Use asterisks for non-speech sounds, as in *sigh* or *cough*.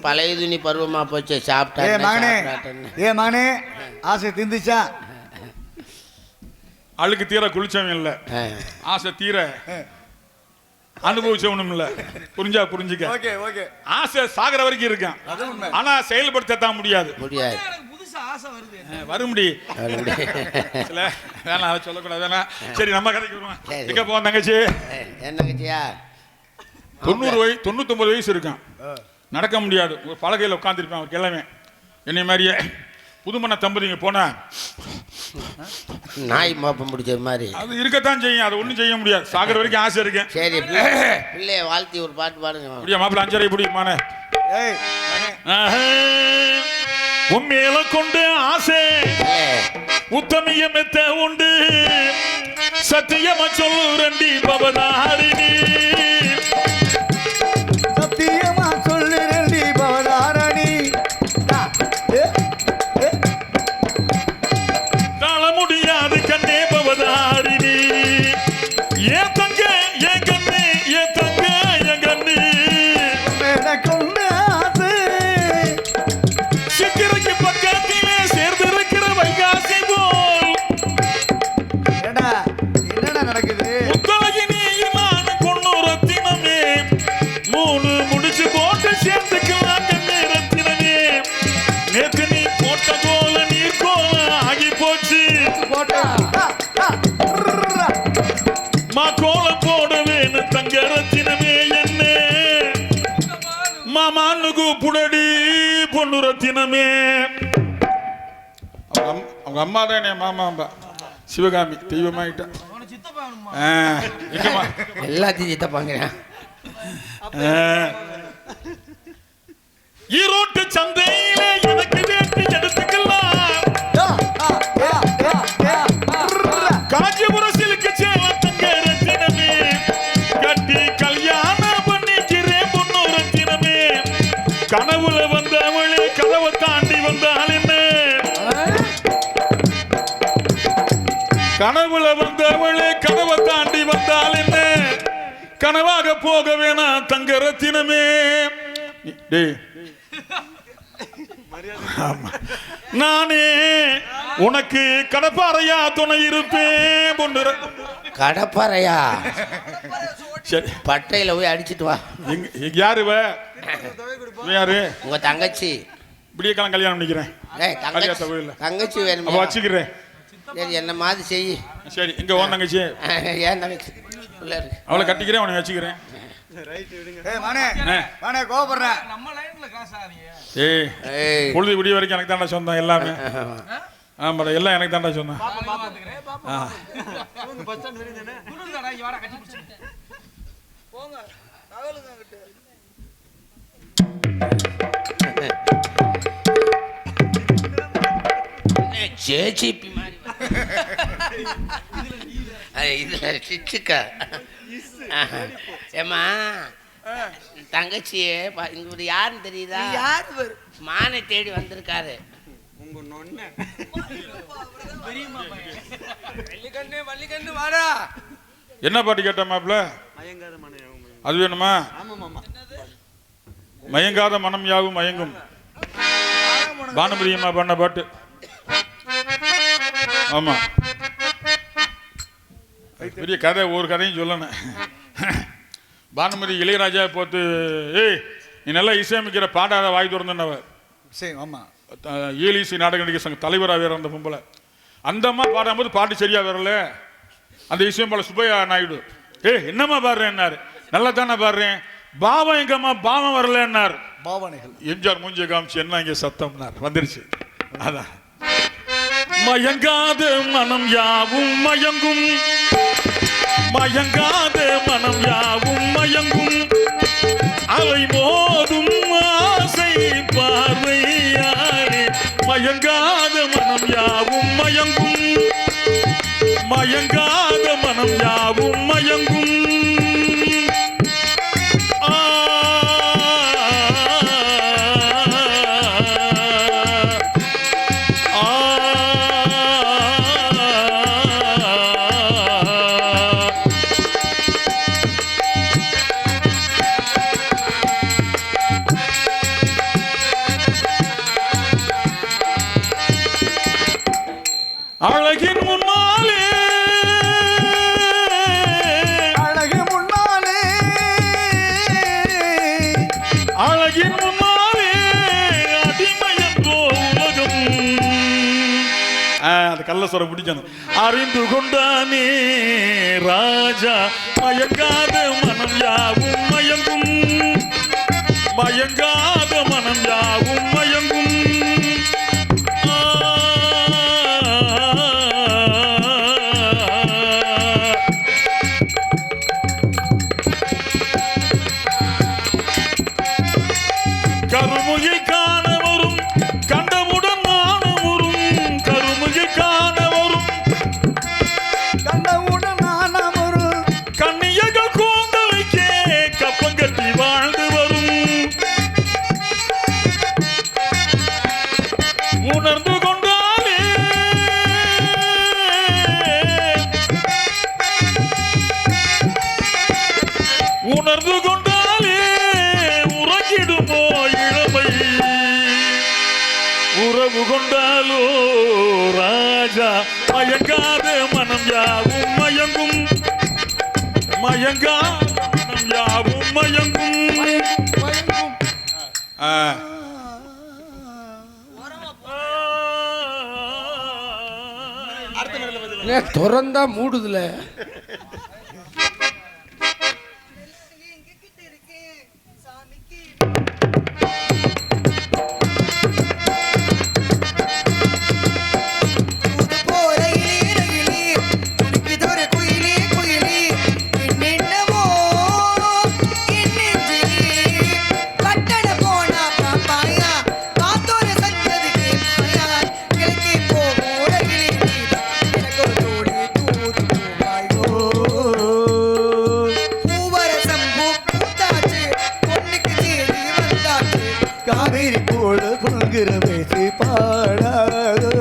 பழைய துணி பருவமா போச்சு ஏ சாப்பிட்டா மகனே. ஏ மகனே ஆசை திந்துச்சா? அழுக்கு தீர குளிச்சவன் இல்ல. ஆசை தீர அனுபவிச்சவனும் இல்ல. புரிஞ்சா புரிஞ்சுக்க. Okay okay. ஆசை சாகர வரைக்கும் இருக்கான். ஆனா செயல்படுத்தத்தான் முடியாது. முடியாது. எனக்கு புதுசா ஆசை வருது. அஹ் வரும்டி அப்படி. இல்ல வேணாம் சொல்லக்கூடாது வேணாம். சரி நம்ம சரி. எங்க போவோம் தங்கச்சி? தொண்ணூறு வயசு தொண்ணூத்தொன்பது வயசு இருக்கான். நடக்க முடியாது. ஒரு பலகையில் உட்காந்துருப்பேன் அவர் கிழமை என்னை மாதிரியே புதுமண தம்பதிங்க போனா நாய் மோப்பம் பிடிச்ச மாதிரி. அது இருக்கத்தான் செய்யும் அதை ஒன்றும் செய்ய முடியாது. சாகர வரைக்கும் ஆசை இருக்கேன் சரி பிள்ளை பிள்ளைய வாழ்த்தி ஒரு பாட்டு பாடுங்க அப்படியா மாப்பிள்ள அஞ்சரை பிடிக்குமானே உண்மையில கொண்டு ஆசை. உத்தமிய மெத்த உண்டு. சத்தியமா சொல்லு ரெண்டி பவதாரிணி. ஏன் பொண்ணு ரத்தினமே அவங்க அம்- அவங்க அம்மா தான் என் மாமாம்பா சிவகாமி தெய்வமாயிட்டா. அவனை சித்தப்பா வேணுமா ஆ, எங்கம்மா? எல்லாத்தையும் சித்தப்பாங்க. ஈரோட்டு சந்தையில எனக்கு வேட்டி எடுத்துக்கலாம். காஞ்சிபுரம் சிலுக்கு ரத்தினமே கட்டி கல்யாணம் பண்ணிக்கிறேன் பொண்ணு ரத்தினமே கனவுல கனவுல வந்தவளே கதவை தாண்டி வந்தாள் என்ன? கனவாக போக வேணாம் தங்க ரத்தினமே. நானே உனக்கு கடப்பாறையா துணை இருப்பேன் பொண்ணு. கடப்பாறையா? சரி. பட்டையில போய் அடிச்சிட்டு வா. யாரு யாரு? உங்க தங்கச்சி. இப்படியே கல்யாணம் பண்ணிக்கிறேன். தங்கச்சி. வேணுமா வச்சுக்கிறேன். சரி என்ன மாதிரி செய் சரி இங்க ஓன் தங்கச்சி. *laughs* ஏன் தங்கச்சி? அவளை கட்டிக்கிறேன் உனக்கு வச்சுக்கிறேன். பொழுது விடிய வரைக்கும் எனக்கு தாண்டா சொந்தம் எல்லாமே. ஆமாடா எல்லாம் எனக்கு தாண்டா சொந்தம். ஜேஜிபி இதுல சிச்சுக்கா. ஏமா தங்கச்சியே பா- இங்க ஒரு யாருன்னு தெரியுதா? யாரு மானை தேடி வந்திருக்காரு. வள்ளிக்கண்ணு வள்ளிக்கண்ணு வாடா. என்ன பாட்டு கேட்ட மாப்பிள்ள? அது வேணுமா? மயங்காத மனம் யாவும் மயங்கும். பானுமதியம்மா பண்ண பாட்டு. ஆமா. பெரிய கதை ஒரு கதையும் சொல்லணும். பானுமதி இளையராஜா போட்டு ஏய் நீ நல்லா இசையமைக்கிற பாடாத வாய் திறந்துன்னவ சரி ஆமா. ஏலிசி நாடக நடிகர் சங்க தலைவராக வேற அந்த பொம்பளை. அந்த அம்மா பாடும்போது பாட்டு சரியா வரல. அந்த விஷயம் போல சுப்பையா நாயுடு. ஏய் என்னம்மா பாடுறேன்னாரு நல்லா தானே பாடுறேன். பாவம் எங்கம்மா பாவம் வரலன்னார் பாவனைகள். எம்ஜிஆர் மூஞ்சிய காமிச்சு என்ன இங்க சத்தம்னார்? வந்துருச்சு. அதான். மயங்காத மனம் யாவும் மயங்கும். மயங்காத மனம் யாவும் மயங்கும். அலை மோதும் ஆசை பார்வையாரே மயங்காத மனம் யாவும் மயங்கும். மயங்காத மனம் யாவும் மயங்கும். கல்ல சொர பிடிக்கணும் அறிந்து கொண்டானே ராஜா மயங்காத மனம் யாவும் மயங்கும். மயங்காத மனம் யாவும் மயங்கும். உணர்ந்து கொண்டாலே உறங்கிடுமோ இளமை. உறவு கொண்டாலோ ராஜா மயங்காத மனம் யாவும் மயங்கும். மயங்கா மனம் யாவும் மயங்கும். ஆ. திறந்தா மூடுதுல. காவிரி போல பொங்குற பேசி பாடாதோ